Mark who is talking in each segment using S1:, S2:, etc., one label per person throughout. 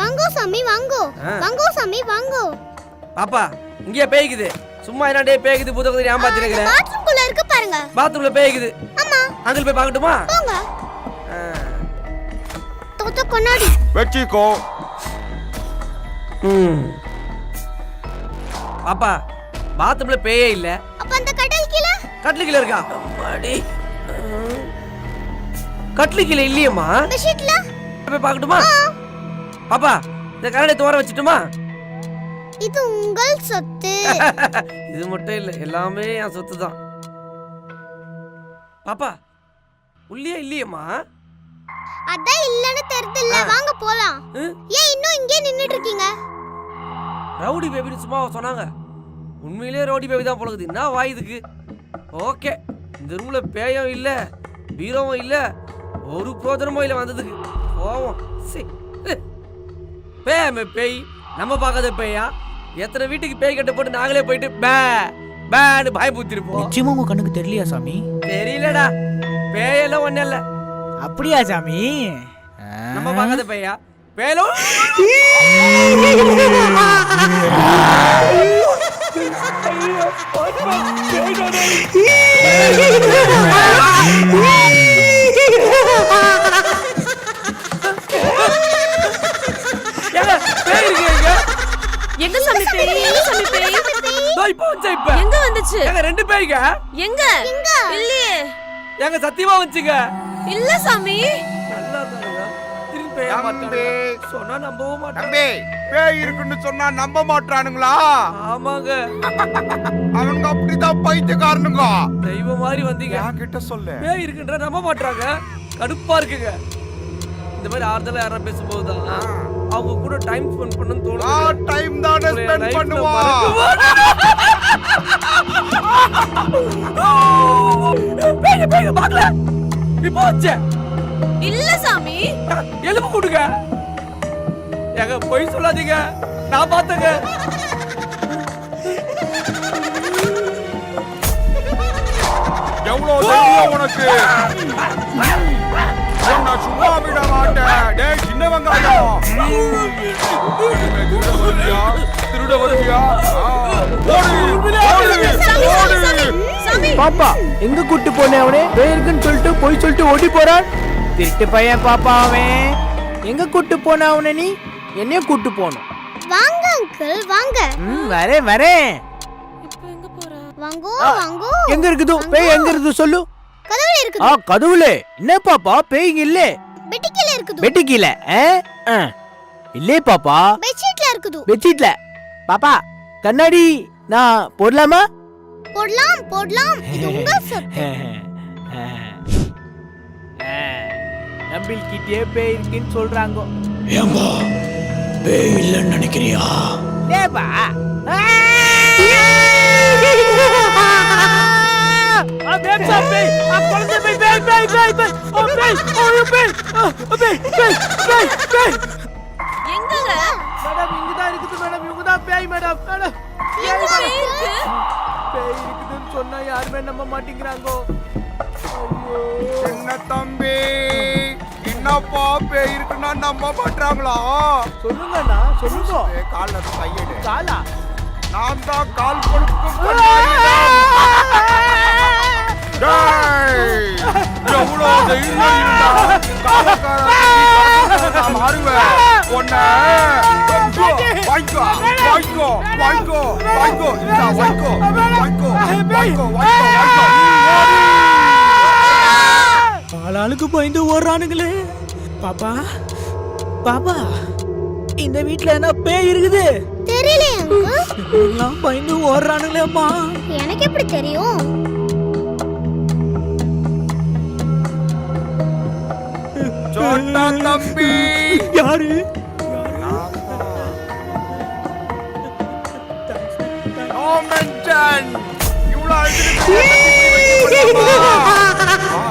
S1: வாங்கோ சாமி வாங்கோ. வாங்கோ சாமி வாங்கோ.
S2: பாப்பா இங்கேயே பேய்க்குது. சும்மா என்னடே பேய்க்குது பூதகத்தை ஏமாத்திருக்கிறேன்
S1: பாத்ரூம் குள்ள இருக்கு பாருங்க.
S2: பாத்ரூம்ல பேய்க்குது.
S1: ஆமா.
S2: அங்கிள் போய் பார்க்கட்டுமா?
S1: போங்க. தோத்த கொண்டாடி.
S3: வச்சிக்கோ
S2: ம். பாப்பா பாத்ரூம்ல பேயே இல்ல.
S1: அப்ப அந்த கடல் கீழ?
S2: கட்லு கீழ இருக்கா? அம்மாடி. ம். கட்லு கீழ இல்லையம்மா
S1: பெட்ஷீட்ல
S2: போய் பார்க்கட்டுமா? பாப்பா இந்த கரண்டை தோற வச்சுட்டுமா?
S1: இது உங்கள் சொத்து.
S2: இது மட்டும் இல்ல எல்லாமே என் சொத்து தான் பாப்பா உள்ளே இல்லையம்மா?
S1: அதான் இல்லன்னு தெரியுதுல்ல வாங்க போலாம்? ஏன் இன்னும் இங்கே நின்னுட்டு இருக்கீங்க
S2: ரவுடி பேபின்னு சும்மா சொன்னாங்க. உண்மையிலேயே ரவுடி பேபி தான் பழகுது என்ன வாயுதுக்கு ஓகே இந்த ரூம்ல பேயும் இல்ல பீரோவும் இல்ல ஒரு பிரோஜனமும் இல்ல வந்ததுக்கு. போவோம். சீ. பேயாமே பேய் நம்ம பார்க்காத பேயா எத்தனை வீட்டுக்கு பேய் கட்ட போட்டு நாங்களே போயிட்டு பே பேன்னு பயமுத்திருப்போம்
S4: நிச்சயமா உங்க கண்ணுக்கு தெரியலையா சாமி
S2: தெரியலடா பேயெல்லாம் ஒண்ணு இல்ல
S4: அப்படியா சாமி
S2: நம்ம பார்க்காத பேயா பேலும் பேய் இருக்கு இங்க.
S5: எங்க சாமி பேய்? எங்க சாமி பேய்?
S2: இதோ இப்ப வந்துச்சா இப்ப
S5: எங்க வந்துச்சு?
S2: ஏங்க ரெண்டு பேய்ங்க?
S5: எங்க? இல்லையே.
S2: ஏங்க சத்தியமா வந்துச்சுங்க?
S5: இல்ல சாமி.
S2: நல்லா தானுங்க திரும்பி பேய
S3: தம்பி.
S2: மாட்டாங்க சொன்னா நம்பவும் மாட்டாங்க
S3: தம்பி பேய் இருக்குன்னு சொன்னா நம்ப மாட்டானுங்களா
S2: ஆமாங்க.
S3: அவனுங்க அப்படிதான் பைத்தியக்காரனுங்க.
S2: தெய்வம் மாதிரி வந்தீங்க.
S3: என் கிட்ட சொல்லு?
S2: பேய் இருக்குன்ற நம்ப மாட்டாங்க கடுப்பா இருக்குங்க. இந்த மாதிரி ஆறுதலா யாரா பேசும்போது தான் அவங்க கூட டைம் ஸ்பெண்ட் பண்ணணும்னு தோணுது.
S3: நான் டைம் தானே ஸ்பெண்ட்
S2: lifeல
S3: பண்ணுவா.
S2: மறக்க பேய்ங்க பேய்ங்க பார்க்கல இப்போ வச்சே
S5: இல்ல சாமி.
S2: எலும்பு கொடுங்க. ஏங்க பொய் சொல்லாதீங்க. நான் பார்த்தேங்க
S3: எவ்வளவு தைரியம் உனக்கு? உன்னை சும்மா விட மாட்டேன் டேய் சின்ன வெங்காயம். திருட வருவியா திருட
S4: பாப்பா எங்க கூட்டு போனே அவனே? பேருக்குன்னு சொல்லிட்டு போய் சொல்லிட்டு ஓடி போறான். திருட்டு பையன் பாப்பா அவன். எங்க கூட்டு போன அவனை நீ? என்னையும் கூட்டு போகணும்
S1: வாங்க அங்கிள் வாங்க.
S4: ம் வரேன் வரேன்.
S5: இப்போ எங்க போறா
S1: வாங்கோ. வாங்கோ
S4: எங்க இருக்குது? பேய் எங்க இருக்குது? சொல்லு.
S1: கதவுல
S4: ஆ
S1: இருக்குது
S4: கதவுலே. என்ன பாப்பா? பேய் இங்க இல்ல.
S1: பெட்டி கீழ இருக்குது.
S4: பெட்டி கீழே ஆ? ஆ. இல்லே பாப்பா.
S1: பெட்ஷீட்ல இருக்குது.
S4: பெட்ஷீட்ல. பாப்பா கண்ணாடி நான் போடலாமா?
S1: போடலாம் போடலாம். இது உங்கள் சொத்து.
S4: நம்பிக்கிட்டே பேய் இருக்குன்னு சொல்றாங்க.
S6: ஏம்பா பேய் இல்லைன்னு நினைக்கிறியா?
S4: டேபா
S5: எங்கங்க
S4: மேடம் இங்க தான் இருக்குது மேடம் இவங்கதான் பேய் மேடம் மேடம்
S5: எங்க பேய் இருக்கு
S4: பேய் இருக்குதுன்னு சொன்னா யாருமே நம்ப மாட்டேங்கிறாங்கோ ஐயோ
S3: என்ன தம்பி என்னப்பா பேய் இருக்குன்னா நம்ப மாட்டாங்களா
S4: சொல்லுங்கண்ணா சொல்லுங்க
S3: கால்ல இருந்து கையெடு
S4: காலா
S3: நான் தான் கால் கொடுக்கும் கொண்டாடிதான். எவ்வளவு தைரியம் இருந்தா நான் மாறுவேன். உன்னை வாங்கிக்கோ, வாங்கிக்கோ, வாங்கிக்கோ, வாங்கிக்கோ, வாங்கிக்கோ, இந்தா, வாங்கிக்கோ, வாங்கிக்கோ, வாங்கிக்கோ, வாங்கிக்கோ, வாங்கிக்கோ.
S4: ஆளாளுக்கு பயந்து ஓடுறானுங்களே பாப்பா பாப்பா இந்த வீட்ல என்ன பேய் இருக்குது
S1: தெரியலையே
S4: பயந்து ஓடுறானுங்களே அம்மா
S1: எனக்கு எப்படி தெரியும்
S3: சோட்டா தம்பி
S4: யாரு
S3: நோ மென்ஷன் இவ்வளவு அழுதுட்டு இப்படி வச்சிருக்கலாமா? ஆ,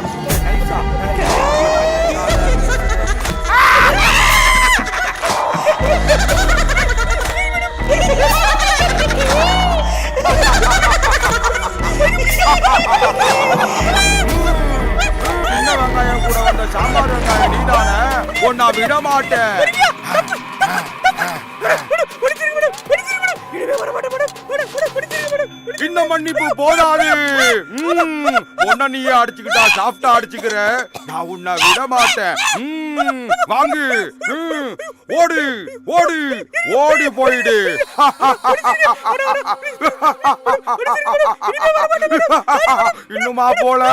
S3: நைஸா. சின்ன வெங்காயம் கூட உன்னை விட மாட்டேன் சின்ன மன்னிப்பு போதாது. உன்னை நீயே அடிச்சுக்கிட்டா சாஃப்டா அடிச்சுக்கிற. நான் உன்னை விட மாட்டேன் வாங்கு. ஓடு ஓடு ஓடி போயிடு. இன்னுமா போல?